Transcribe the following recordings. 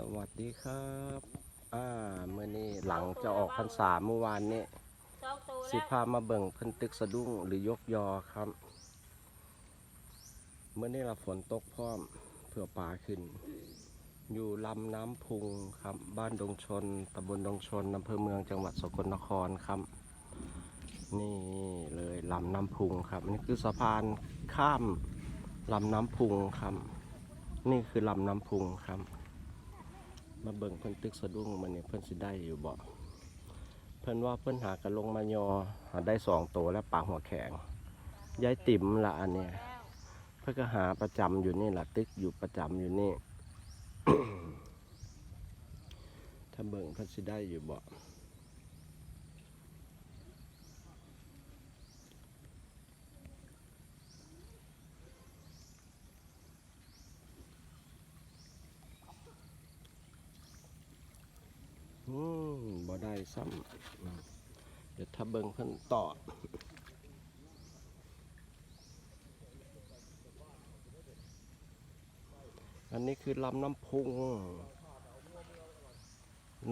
สวัสดีครับ อ่าเมื่อนี้หลังจะออกพรรษาเมื่อวานนี้สิพามาเบิ่งพิ่นตึกสะดุ้งหรือยกยอครับ เมื่อนี้เราฝนตกพร้อมเพื่อปลาขึ้น อยู่ลำน้ำพุงครับ บ้านดงชนตำบลดงชนอำเภอเมืองจังหวัดสกลนครครับ นี่เลยลำน้ำพุงครับนี่คือสะพานข้ามลำน้ำพุงครับ นี่คือลำน้ำพุงครับ มาเบิ่งเพิ่นตึกสะดุ้งมันนี่เพิ่นสิได้อยู่บ่เพิ่นว่าเพิ่นหากระลงมายอหาได้สองตัวแล้วปลาหัวแข็งยายติ๋มละอันเนี่ยเพิ่นก็หาประจำอยู่นี่ละตึกอยู่ประจำอยู่นี่ถ้าเบิ่งเพิ่นสิได้อยู่บ่ อืมบ่ได้ซ้ำเดี๋ยวถ้าเบิ่งเพิ่นต่ออันนี้คือลำน้ำพุง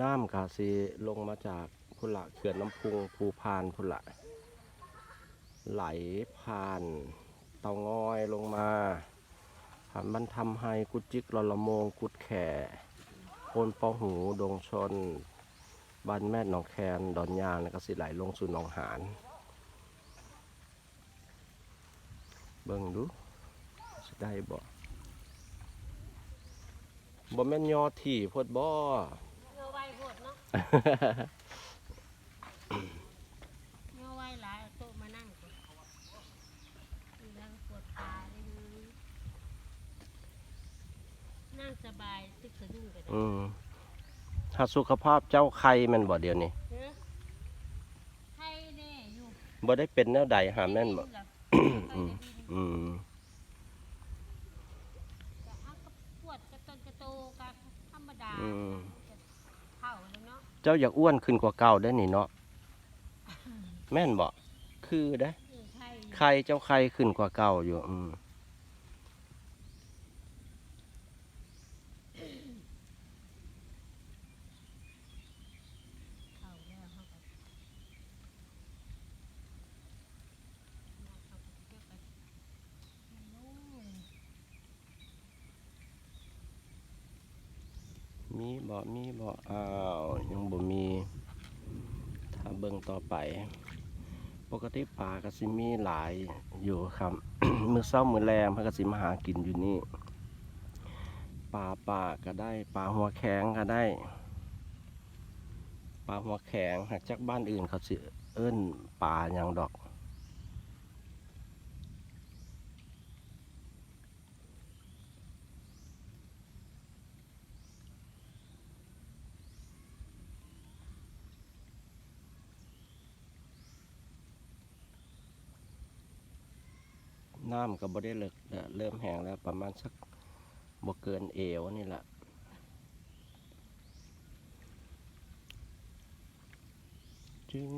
น้ำกาสีลงมาจากพุละเขื่อนน้ำพุงภูพานพุละ ไหลผ่านเตางอยลงมาผ่านมันทำให้กุจิกลละโมงกุดแข่ โคนปอหู ดงชน บ้านแม่หนองแคนดอนยางแล้วก็สิไหลลงสู่หนองหาน เบิ่งดูสิได้บ่บ่แม่นยอที่โพดบ่เงาไว้โหดเนาะเงาไว้หลายเอาโตมานั่งก่อนนั่งปวดขาเลยนั่งสบ อืมถ้าสุขภาพเจ้าไข่แม่นบ่เดี๋ยวนี้เฮ้ให้แน่อยู่บ่ได้เป็นแนวใดหาแม่นบ่หลับอืม อืมจะเอากระปวดกระตนกระโตกระธรรมดาอืมเท่าแล้วเนาะเจ้าอยากอ้วนขึ้นกว่าเก่าได้อนี่เนาะแม่นบ่คือได้อเออใช่อยู่ไข่เจ้าไข่ขึ้นกว่าเก่าอยู่ อืม เท่าแล้วเขาก็เขาก็เก็บไปโอ้ย มีบ่มีบ่อ้าวยังบ่มี ถ้าเบิ่งต่อไป ปกติปลาก็สิมีหลายอยู่ครับมือเช้ามือแลงพิ่นก็สิมาหากินอยู่นี่ปลาปาก็ได้ปลาหัวแข็งก็ได้ปลาหัวแข็งหากจากบ้านอื่นเขาสิเอิ้นปลาหยังดอก น้ำก็บ่ได้เลิกเริ่มแห้งแล้วประมาณสักบ่เกินเอวนี่แหละจึง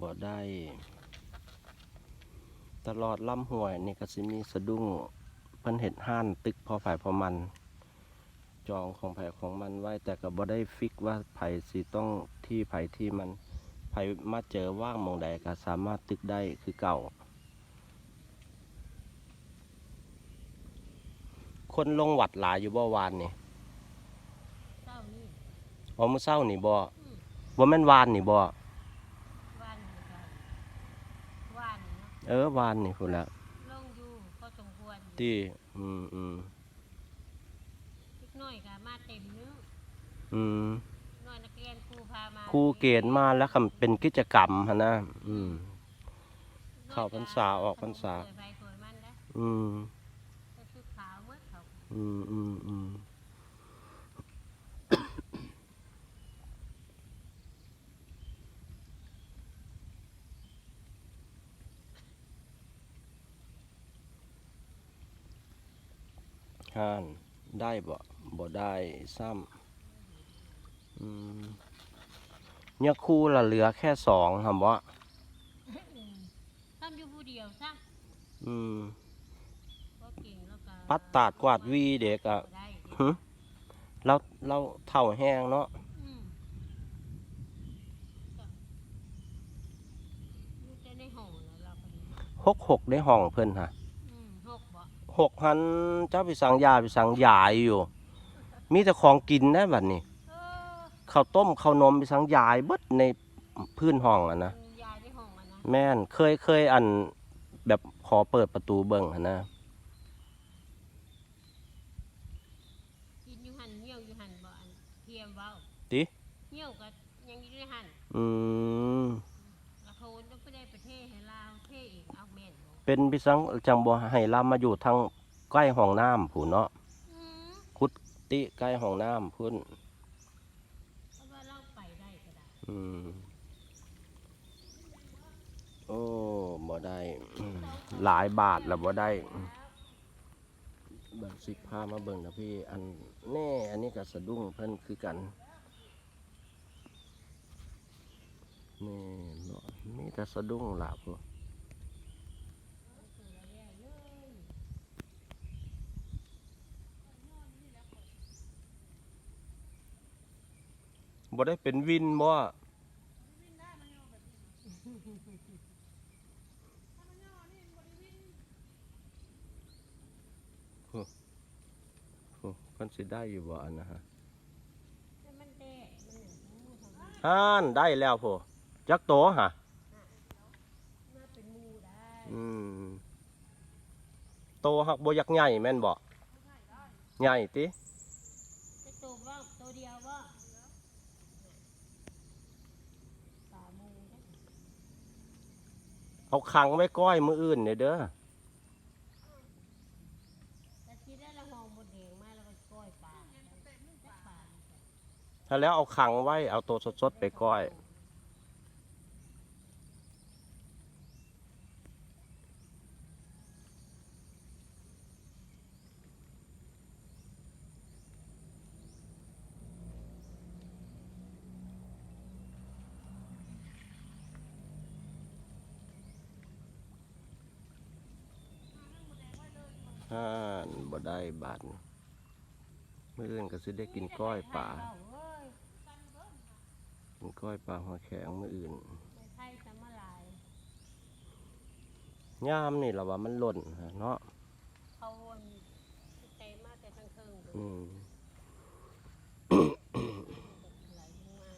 บ่ได้ตลอดลำห้วยนี่ก็สิมีสะดุ้งเพิ่นเห็ดห้านตึกพอฝ่ายพอมัน จองของไผของมันไว้แต่ก็บ่ได้ฟิกว่าไผสิต้องที่ไผที่มันไผมาเจอว่างมองใดก็สามารถตึกได้คือเก่า คนลงวัดหลายอยู่บ่วานนี่เศร้านี่อ๋อมื้อเช้านี่บ่อืมบ่แม่นวานนี่บ่ว่านนี่ก็ว่านนี่เนาะเออวานนี่พุ่นละลงอยู่ก็สมควรที่อืมอืมนิดหน่อยก็มาเต็มเนื้ออืมหน่อยนักเรียนครูพามาครูเกณฑ์มาแล้วคำเป็นกิจกรรมหั่นนะอืม เข้าพรรษาออกพรรษา สวยไปสวยมันนะ อืม ก็ชุดขาวเมื่อเขา อืมอืมอืมห่านได้บ่บ่ได้ซ้ำอืมเนี่ยคู่ละเหลือแค่สองคำว่าทำอยู่ผู้เดียวซะอืมก็เก่งแล้วก็ ปัดตาดกวาดวีเด็กอะได้หึเราเราเท่าแห้งเนาะอืมก็อยู่แต่ในห้องแล้วเราก็ดีหกหกได้ห้องเพิ่นฮะอืมหกบ่หกหันเจ้าไปสั่งยาไปสั่งยาอยู่ มีแต่ของกินได้บัดนี้เออข้าวต้มข้าวนมไปสั่งยายเบิดในพื้นห้องอะนะมันยายในห้องอะนะแม่นเคยเคยอันแบบขอเปิดประตูเบิ่งหั้นนะ กิ นอยู่หันเหี่ยวอยู่หันบ่อันเทียมเว้าติเหี่ยวก็ยังอยู่ในหันอืมละโทนต้องไปได้ประเทศให้ลาวเทอีกเอาแม่นบ่เป็นพิสังจังบ่ให้ลามาอยู่ทางใกล้ห้องน้ำผู้เนาะอืมติใกล้ห้องน้ำพุ่นเพราะว่าเราไปได้ก็ได้อืมโอ้บ่ได้อืมหลายบาทแล้วบ่ได้เบิ่งสิพามาเบิ่งนะพี่ อันแน่ อันนี้ก็สะดุ้งเพิ่นคือกันนี่เนาะมีแต่สะดุ้งหล่ะพวกบ่ได้เป็นวินบ่ โอ้เพิ่น สิได้อยู่บ่อันนะฮะแต่มันแดดมันหนึ่งมูทำมาฮ่านได้แล้วพ่จักโตฮะมาเป็นมูได้อืมโตหักบ่อยักใหญ่แม่นบ่ใหญ่ติจะตัวว่าตัวเดียวว่าปลามูได้เอาขังไว้ก้อยมืออื่นเนี่ยเด้อ แต่ที่ได้ละหองบดแดงมาแล้วก็ก้อยปลาจักปลา ถ้าแล้วเอาขังไว้ เอาโตสดๆไปก้อยฮ่านบ่ได้บาดนี้มื้ออื่นก็สิได้กินก้อยปลา กินก้อยปลาหัวแข็งมื้ออื่นไม่ไผ่สมาลายยามนี่ล่ะว่ามันหล่นฮะเนาะเขาวนเตะมาแต่ทางเทิงเลยอืม ไหลลงมา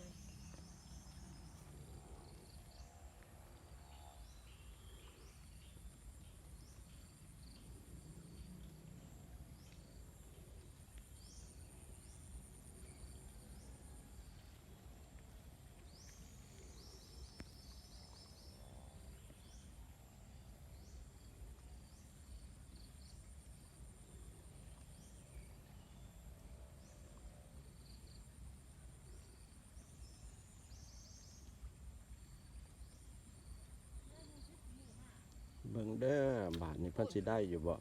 เบิ่งเด้อบาทนี้เพิ่นสิได้อยู่บ่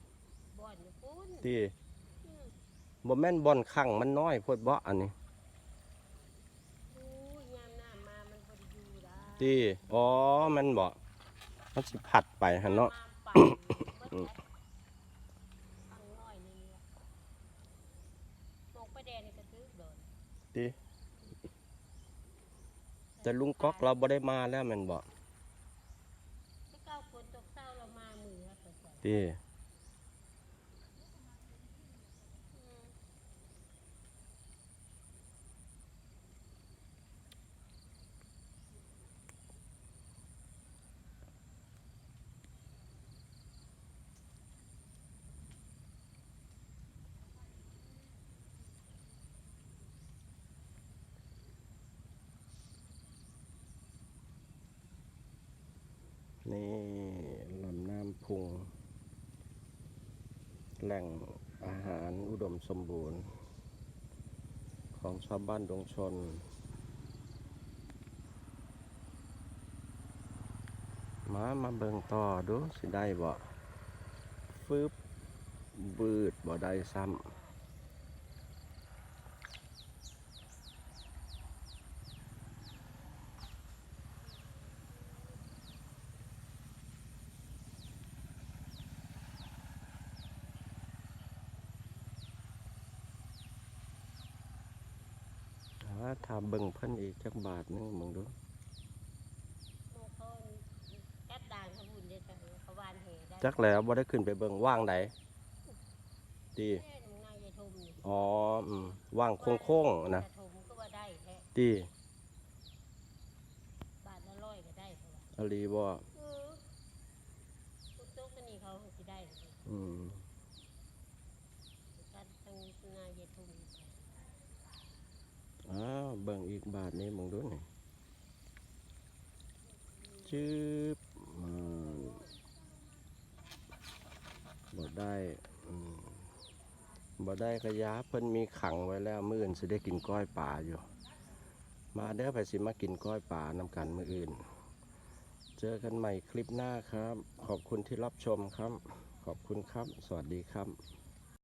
บ่อนอยู่ปุ้นที่บ่แม่นบ่อนขังมันน้อยโพดบ่อันนี้อู้ยามหน้ามามันพอดีอยู่ได้ที่อ๋อมันบ่มันสิผัดไปหั่นเนาะมาปั่นเบิดแล้วฟังน้อยนี่ละมองประแดนนี่ก็ตึกโดนที่แต่ลุงก๊อกเราบ่ได้มาแล้วแม่นบ่ ถ้าเก้าฝนตกเศร้าเรามามือ แล้วก็ก่อน ที่ อืม นี่ลำน้ำพุง แหล่งอาหารอุดม สมบูรณ์ ของชาวบ้านดงชน มามาเบิ่งต่อดูสิได้บ่ฟืบบืดบ่ได้ซ้ำ ถ้าเบิ่งเพิ่นอีกจักบาทหนึงมึงดูโมเขาแอดด่างเขาบุญเด้อจ้ะเขาวานเหได้จักแล้วบ่ได้ขึ้นไปเบิ่งว่างใดดีแม่ทำงานยายทมนี่อ๋ออืมว่างโค้งๆนะยายทมก็ว่าได้แท้ดีบาทละร้อยก็ได้เพราะว่าอลีบ่เออพุทธกนี่เขาสิได้เลยอืม การทางงานยายทม อ้าวเบิ่งอีกบาทนี้มึงดูนี่จืบอืมบ่ได้อืมบ่ได้กระยาเพิ่นมีขังไว้แล้วมื้ออื่นสิได้กินก้อยป่าอยู่ มาเด้อไปสิมากินก้อยป่านำกันมื้ออื่น เจอกันใหม่คลิปหน้าครับ ขอบคุณที่รับชมครับ ขอบคุณครับ สวัสดีครับ